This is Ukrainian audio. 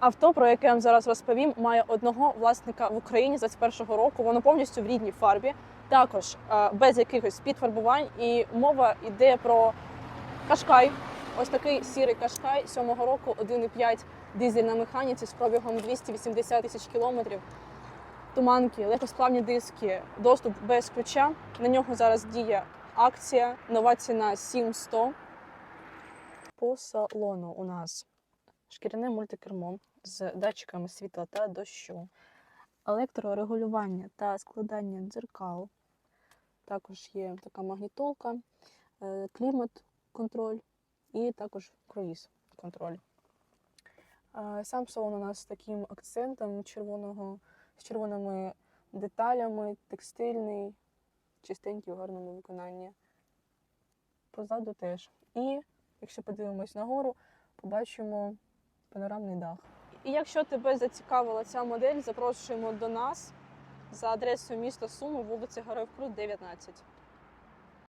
Авто, про яке я вам зараз розповім, має одного власника в Україні з 21-го року. Воно повністю в рідній фарбі, також е, без якихось підфарбувань. І мова йде про Кашкай. Ось такий сірий Кашкай 7-го року, 1,5 дизель на механіці з пробігом 280 тисяч кілометрів. Туманки, легкосплавні диски, доступ без ключа. На нього зараз діє акція, нова ціна 7100. По салону у нас шкіряне мультикермо з датчиками світла та дощу, електрорегулювання та складання дзеркал. Також є така магнітолка, е, клімат-контроль і також круїз контроль. Е, Сам салон у нас з таким акцентом червоного, з червоними деталями, текстильний, чистенький, в гарному виконанні. Позаду теж. І якщо подивимось нагору, побачимо панорамний дах. І якщо тебе зацікавила ця модель, запрошуємо до нас за адресою міста Суми, вулиця Героїв Крут, 19.